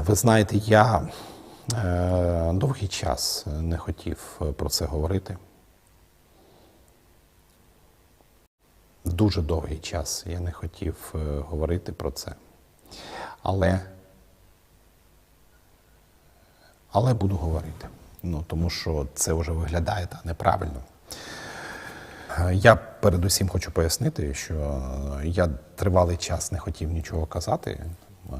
Ви знаєте, я е, довгий час не хотів про це говорити. Дуже довгий час я не хотів е, говорити про це. Але, але буду говорити. Ну, тому що це вже виглядає та, неправильно. Е, Я передусім хочу пояснити, що е, я тривалий час не хотів нічого казати е,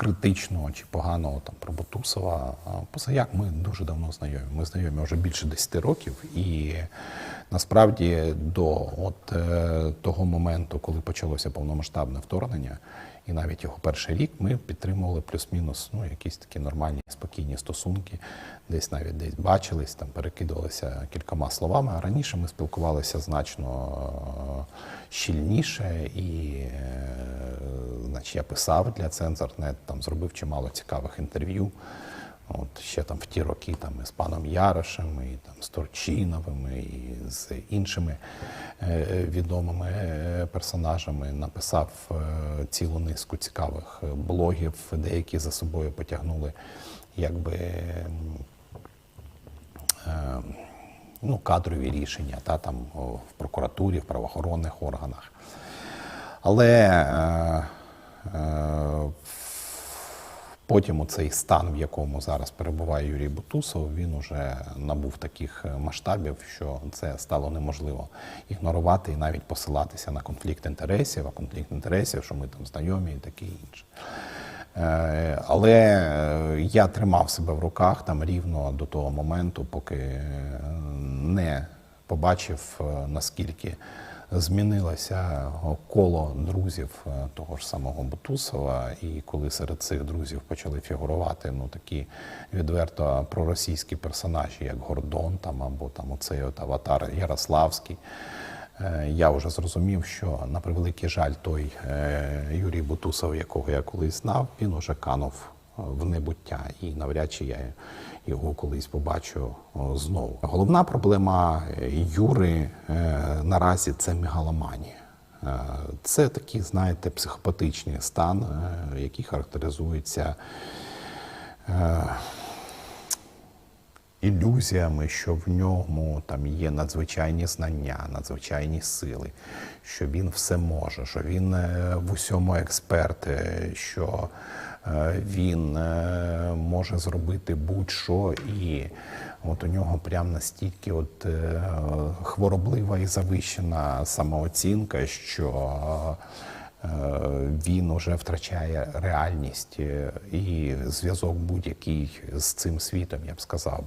критичного чи поганого там про Бутусова. Позаяк ми дуже давно знайомі. Ми знайомі вже більше 10 років, і насправді до от е, того моменту, коли почалося повномасштабне вторгнення, і навіть його перший рік ми підтримували плюс-мінус ну, якісь такі нормальні, спокійні стосунки, десь навіть десь бачились, там перекидувалися кількома словами. А раніше ми спілкувалися значно е, щільніше, і е, значить, я писав для Цензорнет, там зробив чимало цікавих інтерв'ю. От ще там в ті роки там і з паном Ярошем, і там з Турчиновим, і з іншими е, відомими е, персонажами написав е, цілу низку цікавих е, блогів, деякі за собою потягнули якби е, ну, кадрові рішення та, там, в прокуратурі, в правоохоронних органах. Але е, е, потім цей стан, в якому зараз перебуває Юрій Бутусов, він уже набув таких е, масштабів, що це стало неможливо ігнорувати і навіть посилатися на конфлікт інтересів, а конфлікт інтересів, що ми там знайомі і таке інше. Е, Але е, я тримав себе в руках там рівно до того моменту, поки не побачив, наскільки змінилося коло друзів е, того ж самого Бутусова. І коли серед цих друзів почали фігурувати ну, такі відверто проросійські персонажі, як Гордон там, або там оцей от аватар Ярославський. Е, Я вже зрозумів, що на превеликий жаль, той е, Юрій Бутусов, якого я колись знав, він уже канув в небуття, і навряд чи я його колись побачу знову. Головна проблема е, Юри е, наразі це мегаломанія. Е, Це такий, знаєте, психопатичний стан, е, який характеризується ілюзіями, що в ньому там є надзвичайні знання, надзвичайні сили, що він все може, що він е, в усьому експерт, е, що е, він е, може зробити будь-що, і от у нього прям настільки от е, хвороблива і завищена самооцінка, що е, він уже втрачає реальність е, і зв'язок будь-який з цим світом, я б сказав.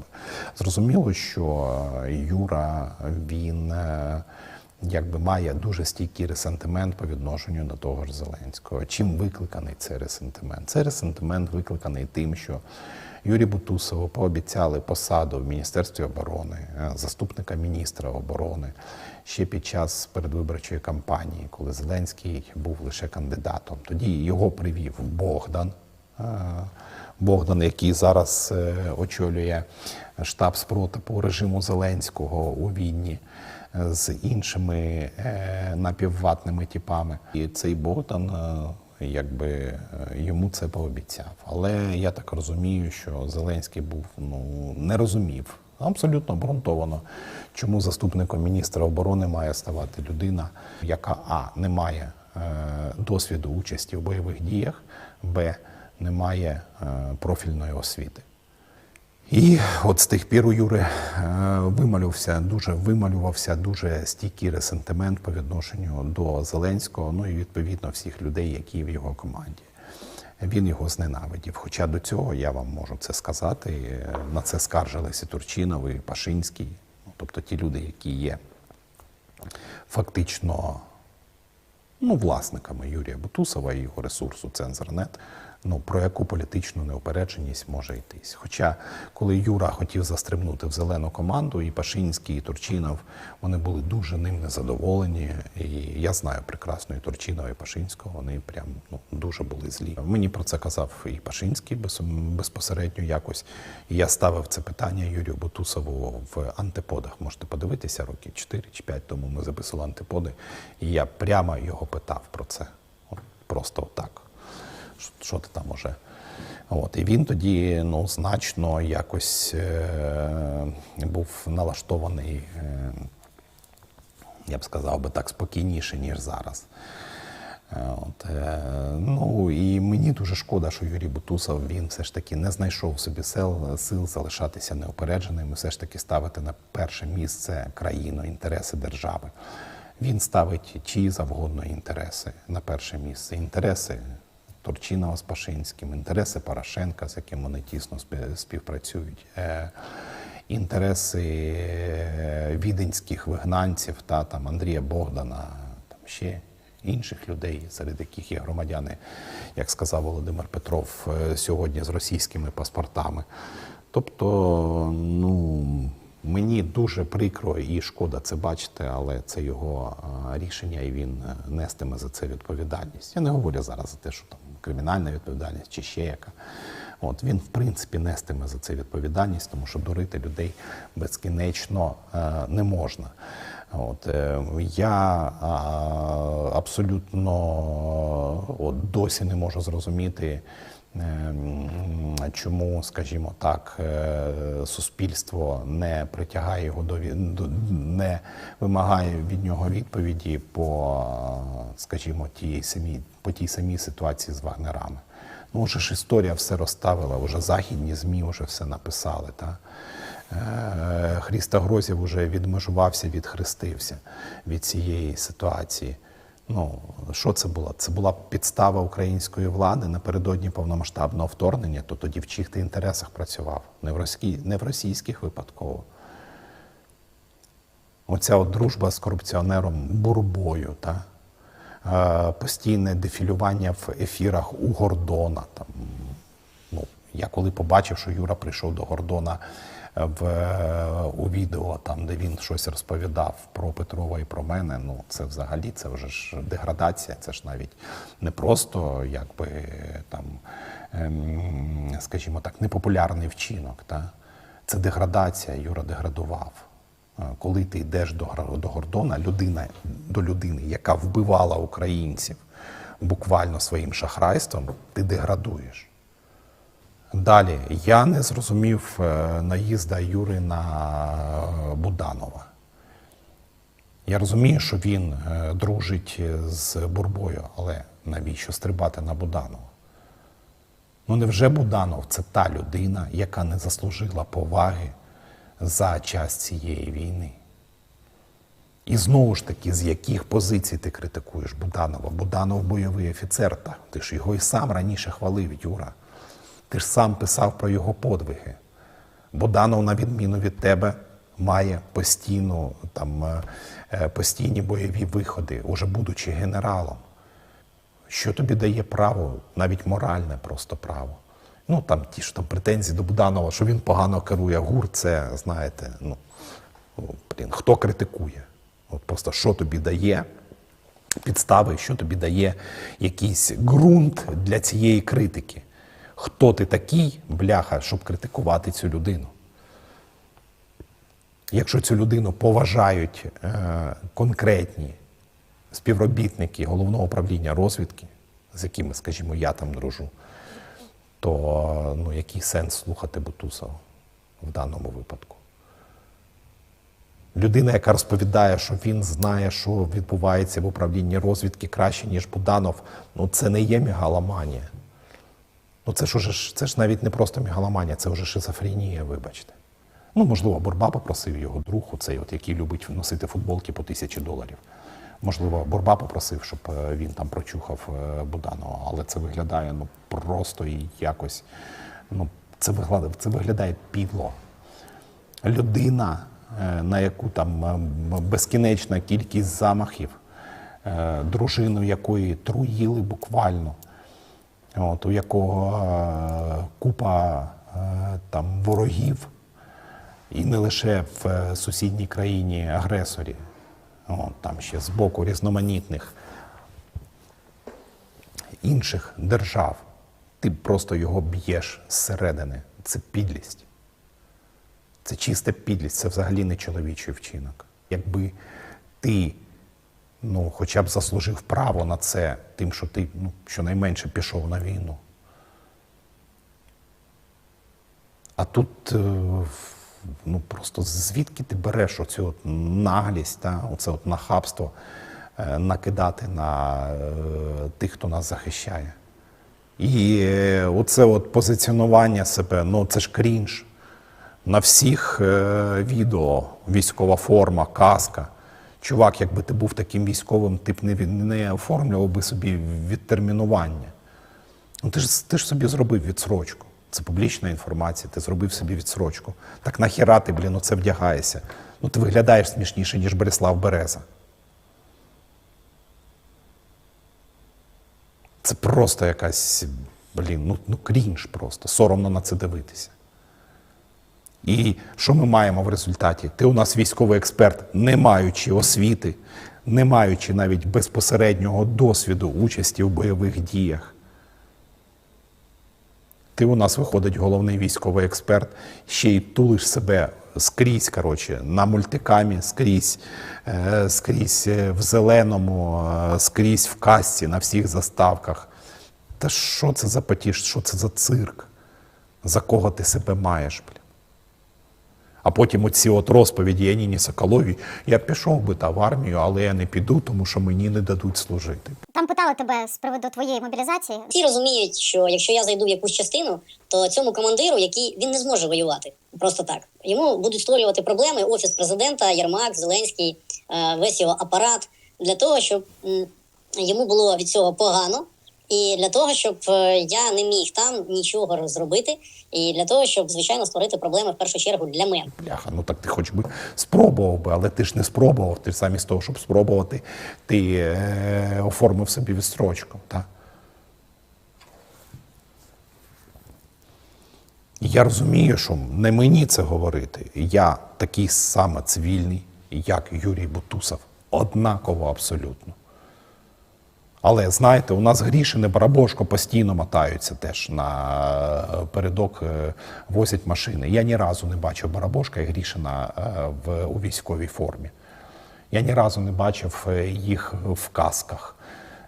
Зрозуміло, що е, Юра він е, якби має дуже стійкий ресентимент по відношенню до того ж Зеленського. Чим викликаний цей ресентимент? Цей ресентимент викликаний тим, що Юрію Бутусову пообіцяли посаду в Міністерстві оборони, е, заступника міністра оборони ще під час передвиборчої кампанії, коли Зеленський був лише кандидатом. Тоді його привів Богдан. е, Богдан, який зараз е, очолює штаб спротиву режиму Зеленського у Відні е, з іншими е, напівватними типами. І цей Богдан е, якби е, йому це пообіцяв. Але я так розумію, що Зеленський був ну не розумів абсолютно обґрунтовано, чому заступником міністра оборони має ставати людина, яка а не має досвіду участі в бойових діях, б не має профільної освіти. І от з тих пір у Юри е, вималювався дуже вималювався дуже стійкий ресентимент по відношенню до Зеленського, ну і відповідно всіх людей, які в його команді. Він його зненавидів. Хоча до цього я вам можу це сказати. На це скаржилися Турчинов і Пашинський, ну, тобто ті люди, які є фактично ну, власниками Юрія Бутусова і його ресурсу Цензорнет, ну про яку політичну неупередженість може йтись. Хоча, коли Юра хотів застрибнути в зелену команду, і Пашинський, і Турчинов, вони були дуже ним незадоволені. І я знаю прекрасно і Турчинова, і Пашинського, вони прям ну, дуже були злі. Мені про це казав і Пашинський без, безпосередньо якось. І я ставив це питання Юрію Бутусову в антиподах. Можете подивитися, роки 4 чи 5 тому ми записували антиподи, і я прямо його питав про це. Просто отак. Що, ти там уже От, і він тоді ну, значно якось е, був налаштований, е, я б сказав би так, спокійніше, ніж зараз. Е, От, е, ну і мені дуже шкода, що Юрій Бутусов він все ж таки не знайшов собі сил, сил залишатися неупередженим і все ж таки ставити на перше місце країну, інтереси держави. Він ставить чиї завгодно інтереси на перше місце. Інтереси Турчинова з Пашинським, інтереси Порошенка, з яким вони тісно співпрацюють. е, Інтереси е, віденських вигнанців та там Андрія Богдана, там ще інших людей, серед яких є громадяни, як сказав Володимир Петров, е, сьогодні з російськими паспортами. Тобто, ну, мені дуже прикро і шкода це бачити, але це його рішення, і він нестиме за це відповідальність. Я не говорю зараз за те, що там кримінальна відповідальність чи ще яка. От він, в принципі, нестиме за це відповідальність, тому що дурити людей безкінечно е, не можна. От, е, я абсолютно от, досі не можу зрозуміти, чому, скажімо так, е, суспільство не притягає його до, не вимагає від нього відповіді по, скажімо, тій самій, по тій самій ситуації з вагнерами. Ну, вже ж історія все розставила, вже західні ЗМІ вже все написали. Та? Е, Хріста Грозів вже відмежувався, відхрестився від цієї ситуації. Ну, що це було? Це була підстава української влади напередодні повномасштабного вторгнення, то тоді в чих ти інтересах працював, не в, російській, не в російських випадково. Оця от дружба з корупціонером Бурбою, та? е, постійне дефілювання в ефірах у Гордона. Там, ну, я коли побачив, що Юра прийшов до Гордона в, у відео, там, де він щось розповідав про Петрова і про мене, ну це взагалі це вже ж деградація, це ж навіть не просто якби там, ем, скажімо так, непопулярний вчинок. Та? Це деградація, Юра деградував. Е, Коли ти йдеш до, до Гордона, людина до людини, яка вбивала українців буквально своїм шахрайством, ти деградуєш. Далі я не зрозумів е, наїзда Юри на е, Буданова. Я розумію, що він е, дружить з Бурбою, але навіщо стрибати на Буданова? Ну невже Буданов це та людина, яка не заслужила поваги за час цієї війни? І знову ж таки, з яких позицій ти критикуєш Буданова? Буданов бойовий офіцер, та ти ж його і сам раніше хвалив, Юра. Ти ж сам писав про його подвиги. Буданов, на відміну від тебе, має постійну, там, е, е, постійні бойові виходи, уже будучи генералом. Що тобі дає право, навіть моральне просто право? Ну там ті ж там претензії до Буданова, що він погано керує ГУР, це знаєте, ну ну, блін, хто критикує? От просто що тобі дає підстави, що тобі дає якийсь ґрунт для цієї критики? Хто ти такий, бляха, щоб критикувати цю людину? Якщо цю людину поважають е, конкретні співробітники головного управління розвідки, з якими, скажімо, я там дружу, то ну, який сенс слухати Бутусова в даному випадку? Людина, яка розповідає, що він знає, що відбувається в управлінні розвідки краще, ніж Буданов, ну це не є мегаломанія. Ну це ж уже це ж навіть не просто мегаломанія, це вже шизофренія, вибачте. Ну, можливо, Бурба попросив його друг, цей, от, який любить носити футболки по тисячі доларів. Можливо, Бурба попросив, щоб е, він там прочухав е, Буданова, але це виглядає ну, просто і якось. Ну, це виглядає, це виглядає підло. Людина, е, на яку там безкінечна кількість замахів, дружину якої труїли буквально, от, у якого е, купа е, там ворогів, і не лише в е, сусідній країні агресорі, от, там ще з боку різноманітних інших держав. Ти просто його б'єш зсередини. Це підлість. Це чиста підлість, це взагалі не чоловічий вчинок. Якби ти ну, хоча б заслужив право на це, тим, що ти ну, щонайменше пішов на війну. А тут е, ну, просто звідки ти береш оцю от наглість, та, оце от нахабство е, накидати на е, тих, хто нас захищає. І оце от позиціонування себе, ну це ж крінж. На всіх відео військова форма, каска. Чувак, якби ти був таким військовим, ти б не, не оформлював би собі відтермінування. Ну, ти ж ти ж собі зробив відсрочку. Це публічна інформація, ти зробив собі відсрочку. Так нахіра ти, блін, оце вдягаєшся. Ну, ти виглядаєш смішніше, ніж Борислав Береза. Це просто якась, блін, ну, ну крінж просто. Соромно на це дивитися. І що ми маємо в результаті? Ти у нас військовий експерт, не маючи освіти, не маючи навіть безпосереднього досвіду участі в бойових діях. Ти у нас виходить головний військовий експерт, ще й тулиш себе скрізь, коротше, на мультикамі, скрізь, е, скрізь е, в зеленому, е, скрізь в касці, на всіх заставках. Та що це за потіш, що це за цирк? За кого ти себе маєш, блін? А потім оці от розповіді Яніні Соколовій, я пішов би та в армію, але я не піду, тому що мені не дадуть служити. Там питали тебе з приводу твоєї мобілізації. Всі розуміють, що якщо я зайду в якусь частину, то цьому командиру, який він не зможе воювати просто так. Йому будуть створювати проблеми офіс президента, Єрмак, Зеленський, е, весь його апарат для того, щоб йому було від цього погано, і для того, щоб е, я не міг там нічого зробити, і для того, щоб звичайно створити проблеми в першу чергу для мене. Бляха, ну так ти хоч би спробував би, але ти ж не спробував. Ти ж замість того, щоб спробувати, ти е, оформив собі відстрочку. Так? Я розумію, що не мені це говорити. Я такий саме цивільний, як Юрій Бутусов. Однаково абсолютно. Але знаєте, у нас Грішини Барабошко постійно мотаються теж на передок, е, возять машини. Я ні разу не бачив Барабошка і Грішина е, в, у військовій формі. Я ні разу не бачив е, їх в касках.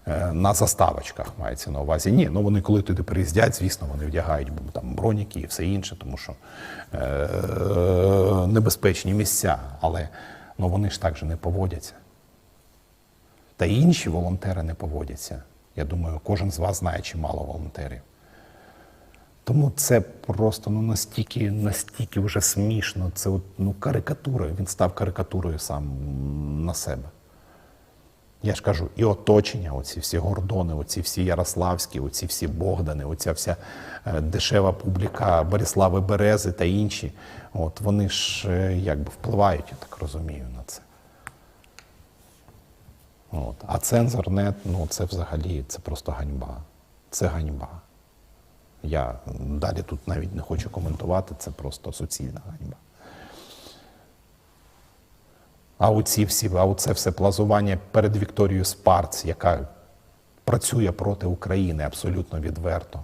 е, На заставочках мається на увазі. Ні, ну вони коли туди приїздять, звісно, вони вдягають там броніки і все інше, тому що е, небезпечні місця. Але ну, вони ж так же не поводяться. Та інші волонтери не поводяться. Я думаю, кожен з вас знає чимало волонтерів. Тому це просто ну, настільки, настільки вже смішно. Це от, ну, карикатура. Він став карикатурою сам на себе. Я ж кажу, і оточення, оці всі гордони, оці всі Ярославські, оці всі Богдани, оця вся е, дешева публіка Борислави Берези та інші. От вони ж е, якби впливають, я так розумію, на це. От. А цензорнет, ну це взагалі це просто ганьба. Це ганьба. Я далі тут навіть не хочу коментувати, це просто суцільна ганьба. А оці всі, а оце все плазування перед Вікторією Спарц, яка працює проти України абсолютно відверто.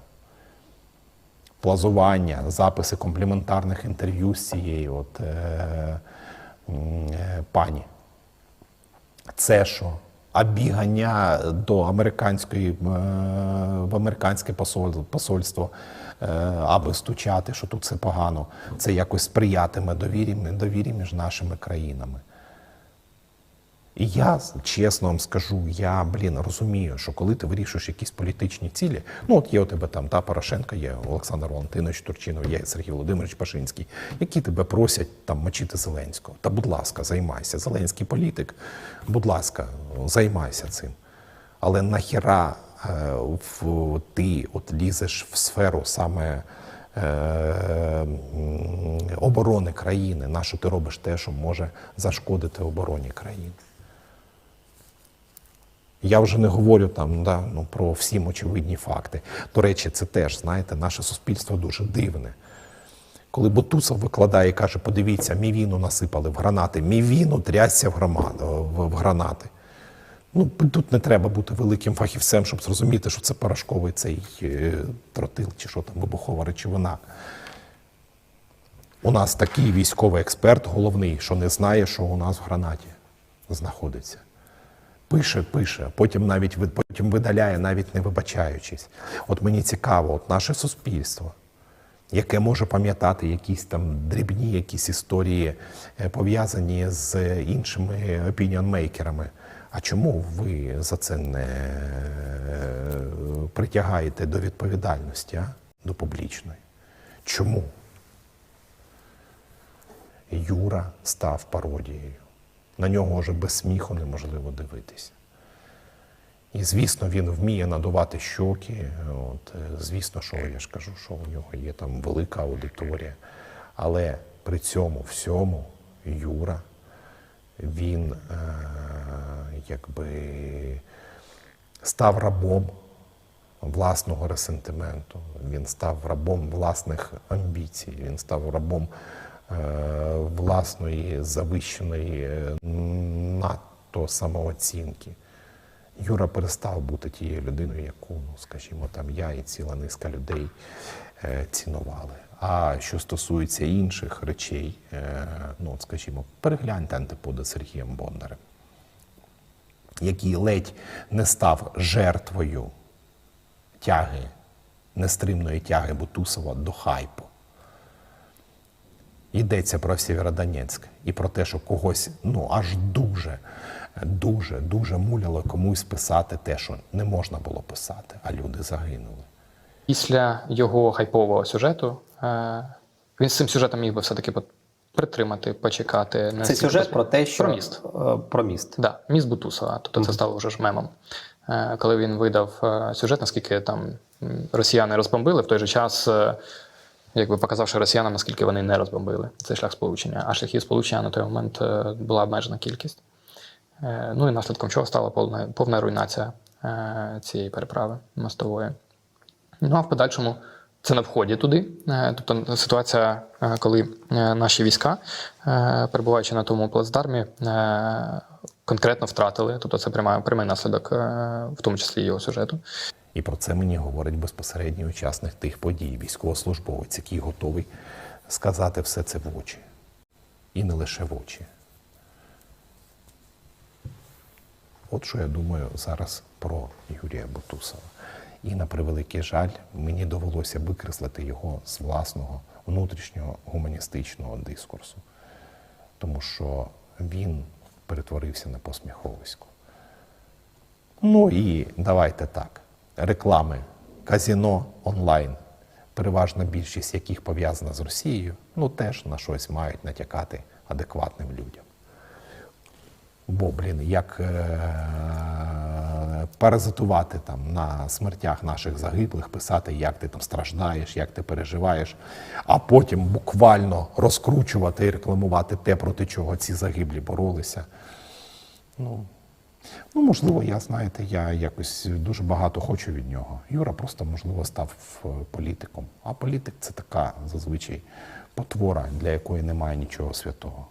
Плазування, записи компліментарних інтерв'ю з цією от, е, е, пані. Це що? А бігання до американської е, в американське посоль- посольство, е, аби стучати, що тут все погано, це якось сприятиме довірі, довірі між нашими країнами. І я чесно вам скажу, я блін розумію, що коли ти вирішуєш якісь політичні цілі, ну от є у тебе там та Порошенко, є Олександр Валентинович Турчинов, є Сергій Володимирович Пашинський, які тебе просять там мочити Зеленського. Та будь ласка, займайся. Зеленський політик, будь ласка, займайся цим. Але нахіра е, в, ти от лізеш в сферу саме е, оборони країни, на що ти робиш те, що може зашкодити обороні країни. Я вже не говорю там да, ну, про всім очевидні факти. До речі, це теж, знаєте, наше суспільство дуже дивне. Коли Бутусов викладає і каже, подивіться, мівіну насипали в гранати, мівіну трясся в, громад, в, в гранати. Ну, тут не треба бути великим фахівцем, щоб зрозуміти, що це порошковий цей е, тротил чи що там, вибухова речовина. У нас такий військовий експерт головний, що не знає, що у нас в гранаті знаходиться. Пише, пише, потім навіть потім видаляє, навіть не вибачаючись. От мені цікаво, от наше суспільство, яке може пам'ятати якісь там дрібні якісь історії, е, пов'язані з іншими опініонмейкерами. А чому ви за це не е, притягаєте до відповідальності, а? до публічної? Чому? Юра став пародією. На нього вже без сміху неможливо дивитися. І звісно, він вміє надувати щоки. От, е, звісно, що я ж кажу, що у нього є там велика аудиторія. Але при цьому всьому Юра, він е, якби став рабом власного ресентименту, він став рабом власних амбіцій, він став рабом власної завищеної е, надто самооцінки. Юра перестав бути тією людиною, яку, ну, скажімо, там я і ціла низка людей е, цінували. А що стосується інших речей, е, ну, скажімо, перегляньте антиподи Сергієм Бондарем, який ледь не став жертвою тяги, нестримної тяги Бутусова до хайпу. Йдеться про Сєвєродонецьк і про те, що когось ну аж дуже, дуже, дуже муляло комусь писати те, що не можна було писати, а люди загинули. Після його хайпового сюжету е, він з цим сюжетом міг би все-таки притримати, почекати. не Це сюжет про те, що про міст. е, про міст. Да, міст Бутусова. Тобто це стало вже ж мемом. Е, Коли він видав сюжет, наскільки там росіяни розбомбили, в той же час, якби показавши росіянам, наскільки вони не розбомбили цей шлях сполучення. А шляхів сполучення на той момент е, була обмежена кількість. Е, Ну і наслідком чого стала повна, повна руйнація е, цієї переправи мостової. Ну а в подальшому це на вході туди. Тобто ситуація, коли наші війська, перебуваючи на тому плацдармі, конкретно втратили. Тобто це прямий, прямий наслідок, в тому числі його сюжету. І про це мені говорить безпосередній учасник тих подій, військовослужбовець, який готовий сказати все це в очі. І не лише в очі. От що я думаю зараз про Юрія Бутусова. І на превеликий жаль, мені довелося викреслити його з власного внутрішнього гуманістичного дискурсу, тому що він перетворився на посміховисько. Ну і давайте так. Реклами казіно онлайн, переважна більшість яких пов'язана з Росією, ну теж на щось мають натякати адекватним людям. Бо, блін, як е- паразитувати там на смертях наших загиблих, писати, як ти там страждаєш, як ти переживаєш, а потім буквально розкручувати і рекламувати те, проти чого ці загиблі боролися. Ну, Ну, можливо, я, знаєте, я якось дуже багато хочу від нього. Юра просто, можливо, став е, політиком. А політик це така зазвичай потвора, для якої немає нічого святого.